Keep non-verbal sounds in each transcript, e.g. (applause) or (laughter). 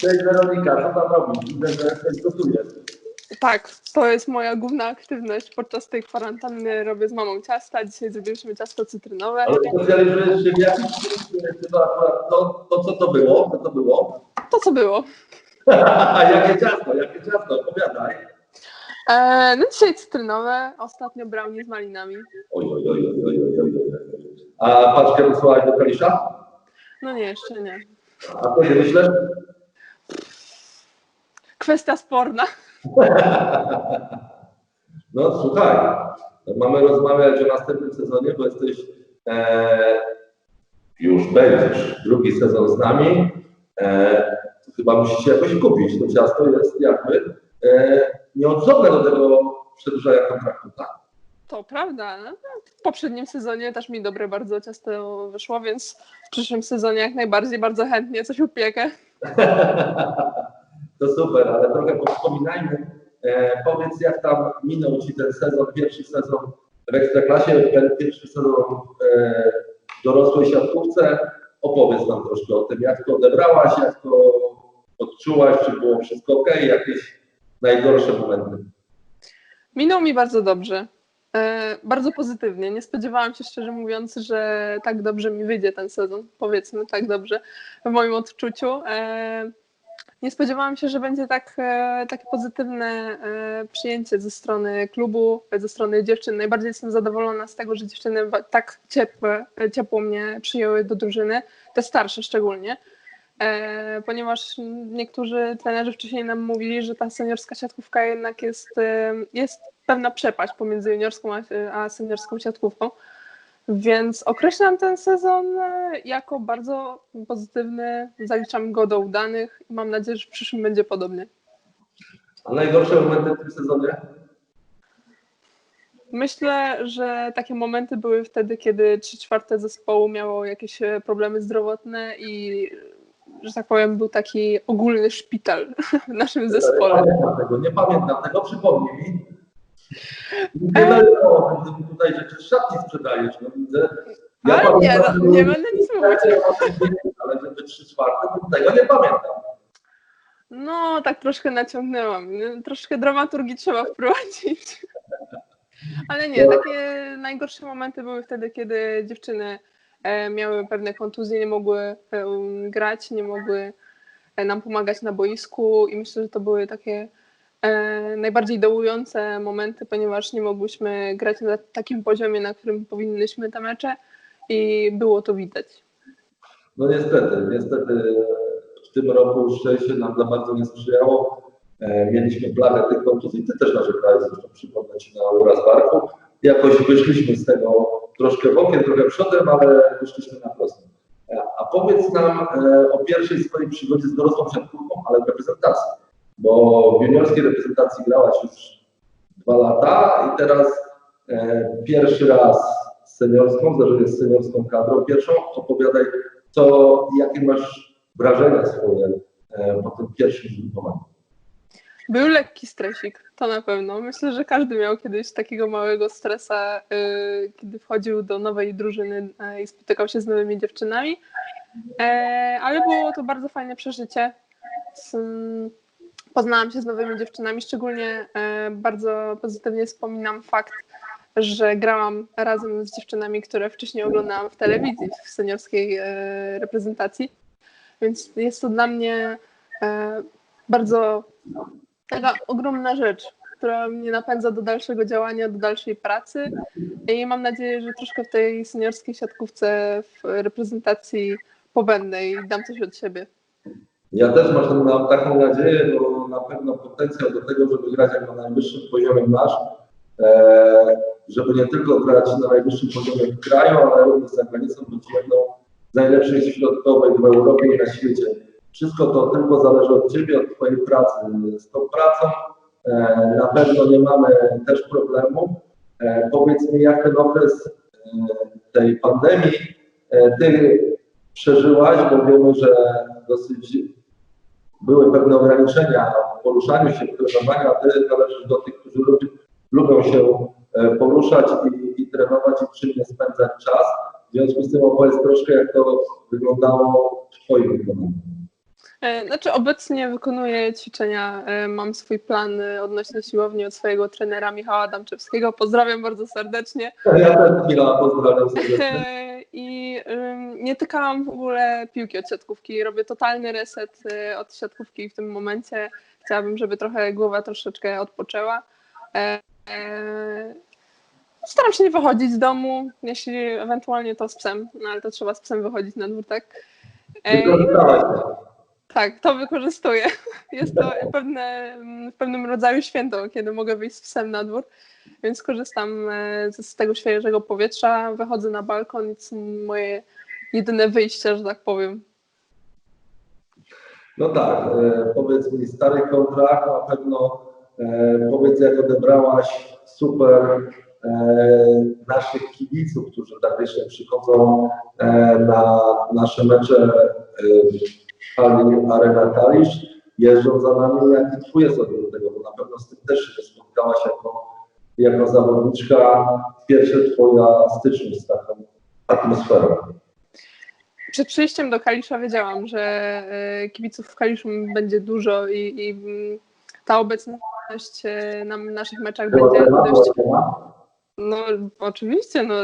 Cześć Weronika, co tam robisz? Widzę, że jesteś gotujesz. Tak, to jest moja główna aktywność. Podczas tej kwarantanny robię z mamą ciasta. Dzisiaj zrobiliśmy ciasto cytrynowe. Ale specjalizujesz się w jakimś czy to akurat to, to co to było? Co to było? To co było? (laughs) jakie ciasto, jakie ciasto, opowiadaj. E, no dzisiaj cytrynowe, ostatnio brownie z malinami. Oj, oj, oj, oj, oj, oj, oj. A paczkę wysłałaś do Kalisza? No nie, jeszcze nie. A co nie myślę? Kwestia sporna. (laughs) No słuchaj, mamy rozmawiać o następnym sezonie, bo jesteś, e, już będziesz drugi sezon z nami. E, chyba musicie jakoś kupić. To ciasto jest jakby e, nieodzowne do tego przedłużania kontraktu, tak? To prawda. No, w poprzednim sezonie też mi dobre bardzo ciasto wyszło, więc w przyszłym sezonie jak najbardziej bardzo chętnie coś upiekę. (laughs) To super, ale trochę wspominajmy. E, powiedz, jak tam minął Ci ten sezon, pierwszy sezon w Ekstraklasie, pierwszy sezon e, dorosłej siatkówce. Opowiedz nam troszkę o tym, jak to odebrałaś, jak to odczułaś, czy było wszystko ok, jakieś najgorsze momenty. Minął mi bardzo dobrze. E, bardzo pozytywnie. Nie spodziewałam się, szczerze mówiąc, że tak dobrze mi wyjdzie ten sezon. Powiedzmy tak dobrze w moim odczuciu. E, nie spodziewałam się, że będzie tak, e, takie pozytywne e, przyjęcie ze strony klubu, ze strony dziewczyn. Najbardziej jestem zadowolona z tego, że dziewczyny tak ciepło, ciepło mnie przyjęły do drużyny, te starsze szczególnie. E, ponieważ niektórzy trenerzy wcześniej nam mówili, że ta seniorska siatkówka jednak jest, e, jest pewna przepaść pomiędzy juniorską a seniorską siatkówką. Więc określam ten sezon e, jako bardzo pozytywny, zaliczam go do udanych i mam nadzieję, że w przyszłym będzie podobnie. A najgorsze momenty w tym sezonie? Myślę, że takie momenty były wtedy, kiedy trzy czwarte zespołu miało jakieś e, problemy zdrowotne i, że tak powiem, był taki ogólny szpital (laughs) w naszym Nie zespole. pamiętam tego, nie pamiętam tego, przypomnij mi. Nie będę o tym, że tutaj rzeczy szatni sprzedajesz, no widzę. Ale nie, no, nie będę nic mówić. Ale żeby trzy czwarte, tego nie pamiętam. No, tak troszkę naciągnęłam. Troszkę dramaturgii trzeba wprowadzić. Ale nie, takie najgorsze momenty były wtedy, kiedy dziewczyny e, miały pewne kontuzje, nie mogły e, grać, nie mogły e, nam pomagać na boisku i myślę, że to były takie najbardziej dołujące momenty, ponieważ nie mogłyśmy grać na takim poziomie, na którym powinnyśmy te mecze i było to widać. No niestety, niestety w tym roku szczęście nam za bardzo nie sprzyjało. E, Mieliśmy plagę tych kontuzji, ty też narzekałeś, zresztą przypomnę ci na uraz barku. Jakoś wyszliśmy z tego troszkę bokiem, trochę przodem, ale wyszliśmy na prosto. E, A powiedz nam e, o pierwszej swojej przygodzie z dorosłą siatkówką, ale w reprezentacji. Bo w juniorskiej reprezentacji grałaś już dwa lata i teraz e, pierwszy raz z seniorską, zdarzenie z seniorską kadrą pierwszą. Opowiadaj, co, jakie masz wrażenia swoje e, po tym pierwszym zgrupowaniu? Był lekki stresik, to na pewno. Myślę, że każdy miał kiedyś takiego małego stresa, y, kiedy wchodził do nowej drużyny y, i spotykał się z nowymi dziewczynami. E, ale było to bardzo fajne przeżycie. Mm, poznałam się z nowymi dziewczynami, szczególnie e, bardzo pozytywnie wspominam fakt, że grałam razem z dziewczynami, które wcześniej oglądałam w telewizji, w seniorskiej e, reprezentacji. Więc jest to dla mnie e, bardzo taka ogromna rzecz, która mnie napędza do dalszego działania, do dalszej pracy i mam nadzieję, że troszkę w tej seniorskiej siatkówce w reprezentacji pobędę i dam coś od siebie. Ja też mam taką nadzieję, bo na pewno potencjał do tego, żeby grać jak na najwyższym poziomie masz, e, żeby nie tylko grać na najwyższym poziomie w kraju, ale również za granicą, być jedną z najlepszych środkowych w Europie i na świecie. Wszystko to tylko zależy od Ciebie, od Twojej pracy. Z tą pracą e, na pewno nie mamy też problemu. E, powiedz mi, jak ten okres tej pandemii Ty przeżyłaś, bo wiemy, że dosyć były pewne ograniczenia w poruszaniu się, w trenowaniu, a Ty należysz do tych, którzy lubią, lubią się e, poruszać i, i trenować i czynnie spędzać czas. W związku z tym opowiedz troszkę, jak to wyglądało w Twoim wykonaniu. E, Znaczy obecnie wykonuję ćwiczenia, e, mam swój plan odnośnie siłowni od swojego trenera Michała Adamczewskiego. Pozdrawiam bardzo serdecznie. Ja też chwila pozdrawiam serdecznie. (laughs) I nie tykałam w ogóle piłki od siatkówki. Robię totalny reset e, od siatkówki w tym momencie. Chciałabym, żeby trochę głowa troszeczkę odpoczęła. E, e, Staram się nie wychodzić z domu, jeśli ewentualnie to z psem, no ale to trzeba z psem wychodzić na dwór, tak? E, to. Tak, to wykorzystuję. Jest to pewne, w pewnym rodzaju święto, kiedy mogę wyjść z psem na dwór, więc korzystam e, z, tego świeżego powietrza, wychodzę na balkon są moje jedyne wyjście, że tak powiem. No tak, e, powiedz mi stary kontrakt, na pewno e, powiedz jak odebrałaś super naszych kibiców, którzy licznie przychodzą na nasze mecze hali Arena Kalisz, jeżdżą za nami, twój jest odbiór do tego, bo na pewno z tym też się spotkałaś jako, jako zawodniczka, pierwsza twoja styczność z taką atmosferą. Przed przyjściem do Kalisza wiedziałam, że e, kibiców w Kaliszu będzie dużo i, i mm, ta obecność e, na naszych meczach Była będzie dość? No oczywiście, no.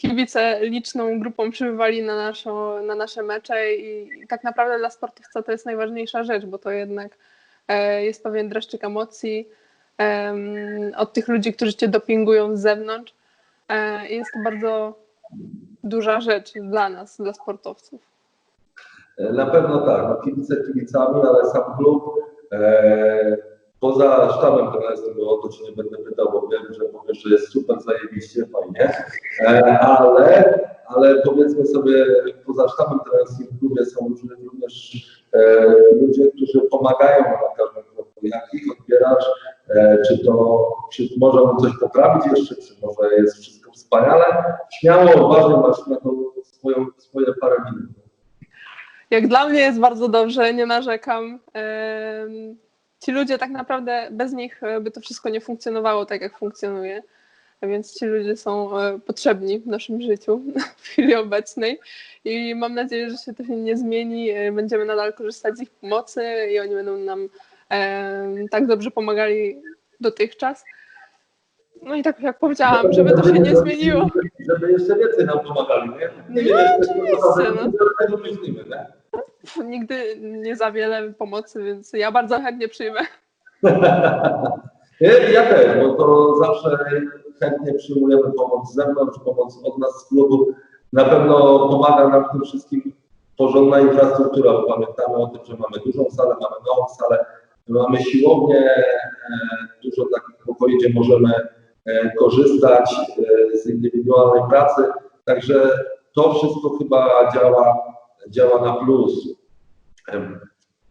Kibice liczną grupą przybywali na, naszą, na nasze mecze i, tak naprawdę dla sportowca to jest najważniejsza rzecz, bo to jednak e, jest pewien dreszczyk emocji em, od tych ludzi, którzy cię dopingują z zewnątrz. E, jest to bardzo duża rzecz dla nas, dla sportowców. Na pewno tak, no kibice kibicami, ale sam klub e, poza sztabem trenerskim, bo o to Cię nie będę pytał, bo wiem, że powiesz, że jest super, zajebiście, fajnie, e, ale, ale powiedzmy sobie, poza sztabem trenerskim w klubie są również e, ludzie, którzy pomagają na każdym kroku. Jak ich odbierasz, e, czy to, czy może on coś poprawić jeszcze, czy może jest wszystko wspaniale, śmiało, odważnie masz na to swoją, swoje parę minut. Jak dla mnie jest bardzo dobrze, nie narzekam. Ci ludzie tak naprawdę bez nich e, by to wszystko nie funkcjonowało tak, jak funkcjonuje. Więc ci ludzie są e, potrzebni w naszym życiu w chwili obecnej i mam nadzieję, że się to się nie zmieni. E, Będziemy nadal korzystać z ich pomocy i oni będą nam tak dobrze pomagali dotychczas. No i tak jak powiedziałam, żeby to się nie zmieniło. Żeby jeszcze więcej nam pomagali, nie? No, Nie oczywiście, no. myślimy, nie? (laughs) Nigdy nie za wiele pomocy, więc ja bardzo chętnie przyjmę. (laughs) Ja też, bo to zawsze chętnie przyjmujemy pomoc z zewnątrz, pomoc od nas z klubu. Na pewno pomaga nam w tym wszystkim porządna infrastruktura, pamiętamy o tym, że mamy dużą salę, mamy małą salę, mamy siłownię, e, dużo takich pokoi, gdzie możemy e, korzystać e, z indywidualnej pracy. Także to wszystko chyba działa, działa na plus.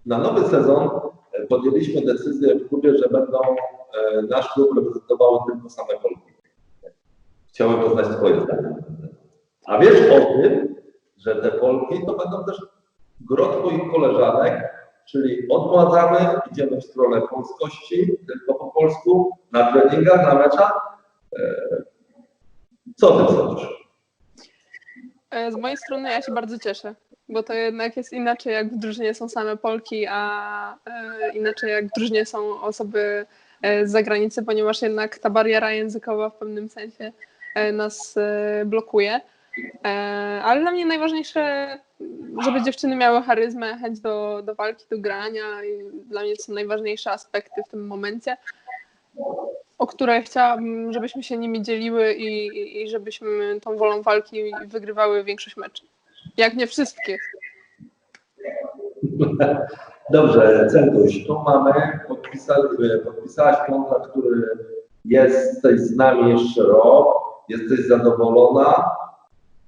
Na nowy sezon e, podjęliśmy decyzję w klubie, że będą e, nasz klub reprezentowały tylko same Polki. Chciałem poznać Twoje zdanie. A wiesz o tym, że te Polki to będą też gro Twoich koleżanek, czyli odmładzamy, idziemy w stronę polskości, tylko po polsku, na treningach, na meczach. E, Co Ty sądzisz? Z mojej strony ja się bardzo cieszę, bo to jednak jest inaczej, jak w drużynie są same Polki, a e, inaczej jak w drużynie są osoby e, z zagranicy, ponieważ jednak ta bariera językowa w pewnym sensie e, nas blokuje. Ale dla mnie najważniejsze, żeby dziewczyny miały charyzmę, chęć do, do walki, do grania i dla mnie to są najważniejsze aspekty w tym momencie o które chciałabym, żebyśmy się nimi dzieliły i, i, żebyśmy tą wolą walki wygrywały większość meczy. Jak nie wszystkie. (laughs) Dobrze, Centuś, tu mamy, podpisali, podpisałaś kontrakt, który jesteś z nami jeszcze rok, jesteś zadowolona,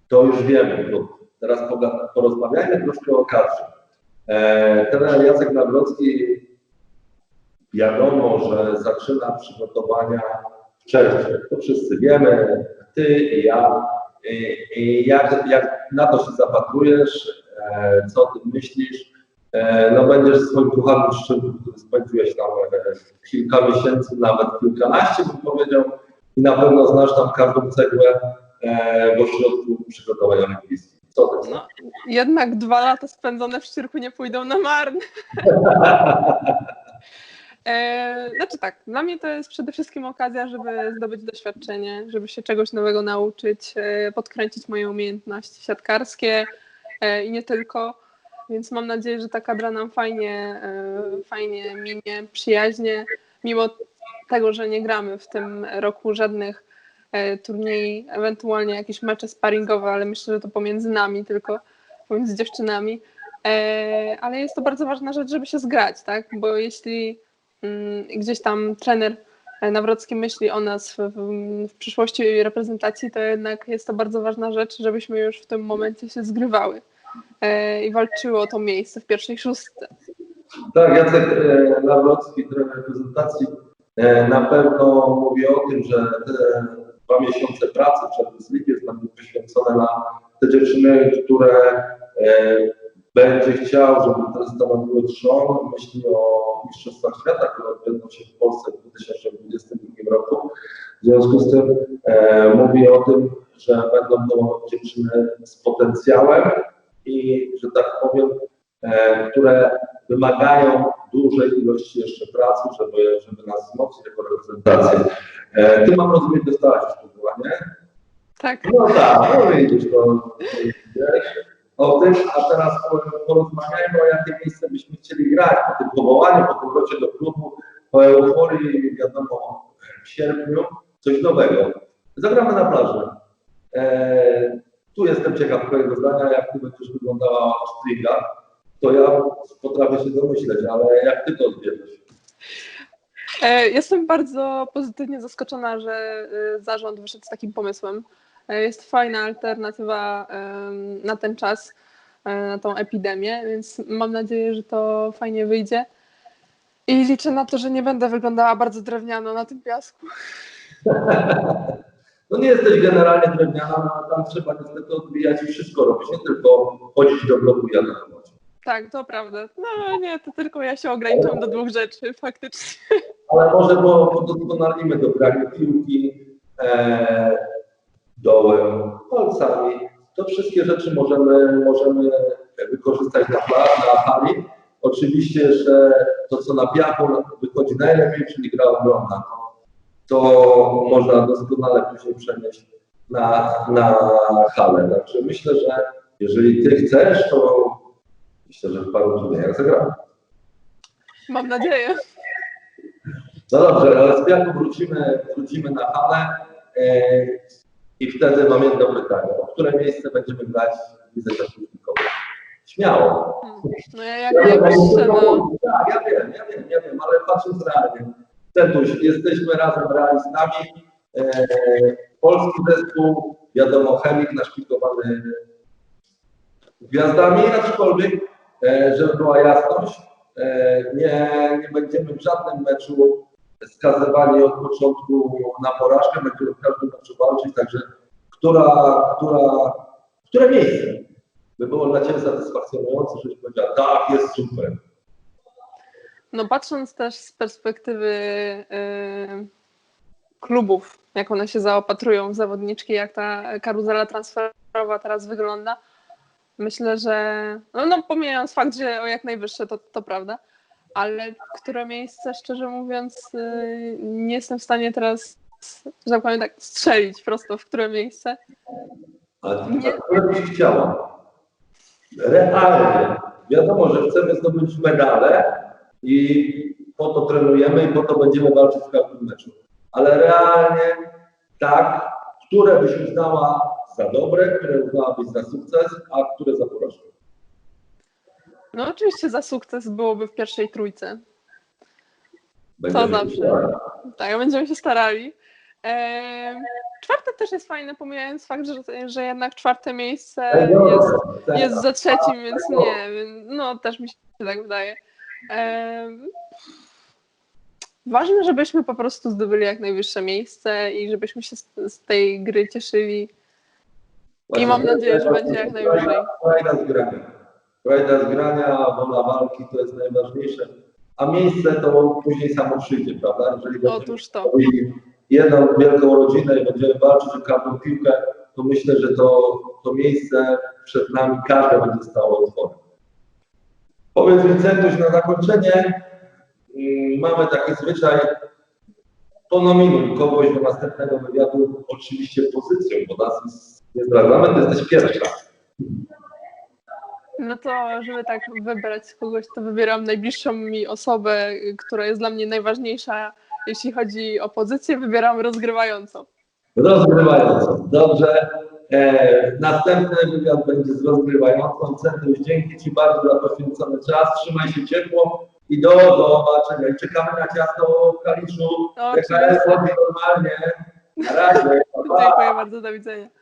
to już wiemy, bo teraz porozmawiajmy troszkę o kadrze. E, trener Jacek Nawrocki wiadomo, że zaczyna przygotowania w czerwcu, to wszyscy wiemy, ty i ja. I, i jak, jak na to się zapatrujesz, e, co ty myślisz, E, no będziesz swoim kucharnym szczęku, który spędziłeś tam e, kilka miesięcy, nawet kilkanaście bym powiedział i na pewno znasz tam każdą cegłę w ośrodku przygotowania olimpijskich. Co ty? No, jednak dwa lata spędzone w Szczyrku nie pójdą na marne. (laughs) E, znaczy tak, dla mnie to jest przede wszystkim okazja, żeby zdobyć doświadczenie, żeby się czegoś nowego nauczyć, e, podkręcić moje umiejętności siatkarskie e, i nie tylko. Więc mam nadzieję, że ta kadra nam fajnie, fajnie minie, przyjaźnie, mimo tego, że nie gramy w tym roku żadnych turniej, ewentualnie jakieś mecze sparingowe, ale myślę, że to pomiędzy nami tylko, pomiędzy dziewczynami. Ale jest to bardzo ważna rzecz, żeby się zgrać, tak? Bo jeśli gdzieś tam trener e, Nawrocki myśli o nas w, w, w przyszłości reprezentacji, to jednak jest to bardzo ważna rzecz, żebyśmy już w tym momencie się zgrywały e, i walczyły o to miejsce w pierwszej szóstce. Tak, Jacek e, Nawrocki, trener reprezentacji, na pewno mówi o tym, że te dwa miesiące pracy przed Wyslikiem jest nam poświęcone na te dziewczyny, które będzie chciał, żeby te stanowiły trzon. Myśli o Mistrzostwach Świata, które odbędą się w Polsce w 2022 roku. W związku z tym e, mówi o tym, że będą to dziewczyny z potencjałem i, że tak powiem, e, które wymagają dużej ilości jeszcze pracy, żeby, żeby nas wzmocnić jako reprezentację. E, ty mam rozumieć, dostałaś już to była, nie? Tak. No tak, no widzisz, to to wiesz o tym, a teraz porozmawiajmy o jakie miejsce byśmy chcieli grać, po tym powołaniu, po powrocie do klubu, po euforii, wiadomo, w sierpniu, coś nowego. Zagramy na plaży. E, tu jestem ciekaw twojego zdania, jak ty będziesz wyglądała w stringach, to ja potrafię się domyśleć, ale jak ty to odbierzesz? E, Jestem bardzo pozytywnie zaskoczona, że e, zarząd wyszedł z takim pomysłem. E, Jest fajna alternatywa na ten czas, e, na tą epidemię, więc mam nadzieję, że to fajnie wyjdzie. I liczę na to, że nie będę wyglądała bardzo drewniano na tym piasku. (laughs) No nie jesteś generalnie drewniana, no, ale tam trzeba niestety odbijać i wszystko robić, nie tylko chodzić do bloku i atakować. Tak, to prawda. No nie, to tylko ja się ograniczam do dwóch rzeczy, faktycznie. Ale może bo podoskonalimy do grania piłki e, dołem, palcami. To wszystkie rzeczy możemy, możemy wykorzystać na, na hali. Oczywiście, że to, co na piachu wychodzi najlepiej, czyli gra obronna, to, to można doskonale później przenieść na, na halę. Także myślę, że jeżeli ty chcesz, to myślę, że w paru turniejach zagramy. Mam nadzieję. No dobrze, ale z piachu wrócimy, wrócimy na halę e, i wtedy mam jedno pytanie. O które miejsce będziemy grać w lidze koszykówkowej? Śmiało. No ja jak najwyższe, no. Tak, ja wiem, ja wiem, ja wiem, ale patrząc realnie. Centuś, jesteśmy razem realistami. E, polski zespół, wiadomo, chemik naszpikowany gwiazdami, aczkolwiek, e, żeby była jasność, e, nie, nie będziemy w żadnym meczu skazywani od początku na porażkę, będziemy w każdym meczu walczyć, także która, która, które miejsce by było dla Ciebie satysfakcjonujące, żebyś powiedziała, tak, jest super. No patrząc też z perspektywy y, klubów, jak one się zaopatrują w zawodniczki, jak ta karuzela transferowa teraz wygląda, myślę, że no, no pomijając fakt, że o jak najwyższe to, to prawda, ale które miejsce, szczerze mówiąc, y, nie jestem w stanie teraz, że tak powiem tak, strzelić prosto w które miejsce. Ale Nie. które byś chciała? Realnie. Wiadomo, że chcemy zdobyć medale i po to trenujemy i po to będziemy walczyć w każdym meczu. Ale realnie tak, które byś uznała za dobre, które uznałabyś za sukces, a które za porażkę. No oczywiście za sukces byłoby w pierwszej trójce. Będziemy zawsze. starali. Tak, będziemy się starali. Ehm, czwarte też jest fajne, pomijając fakt, że, że jednak czwarte miejsce jest, jest za trzecim, więc nie, no też mi się tak wydaje. Em, ważne, żebyśmy po prostu zdobyli jak najwyższe miejsce i żebyśmy się z, z tej gry cieszyli. I mam nadzieję, że będzie jak najwyżej. Frajda z grania. Wola walki to jest najważniejsze. A miejsce to później samo przyjdzie, prawda? Jeżeli Otóż to. jedną wielką rodzinę i będziemy walczyć o każdą piłkę, to myślę, że to, to miejsce przed nami każde będzie stało otworem. Powiedz Wincentuś na zakończenie, mm, mamy taki zwyczaj, ponominuj kogoś do następnego wywiadu, oczywiście pozycją, bo nazwisk nie zdradzamy, to jesteś pierwsza. No to, żeby tak wybrać kogoś, to wybieram najbliższą mi osobę, która jest dla mnie najważniejsza, jeśli chodzi o pozycję, wybieram rozgrywającą. Rozgrywającą. Dobrze. E, następny wywiad będzie z rozgrywającą. Centrum, dzięki Ci bardzo za poświęcony czas. Trzymaj się ciepło i do zobaczenia. Czekamy na ciasto w Kaliszu. No, chodzi normalnie. Na razie. Pa, pa. Dziękuję bardzo, do widzenia.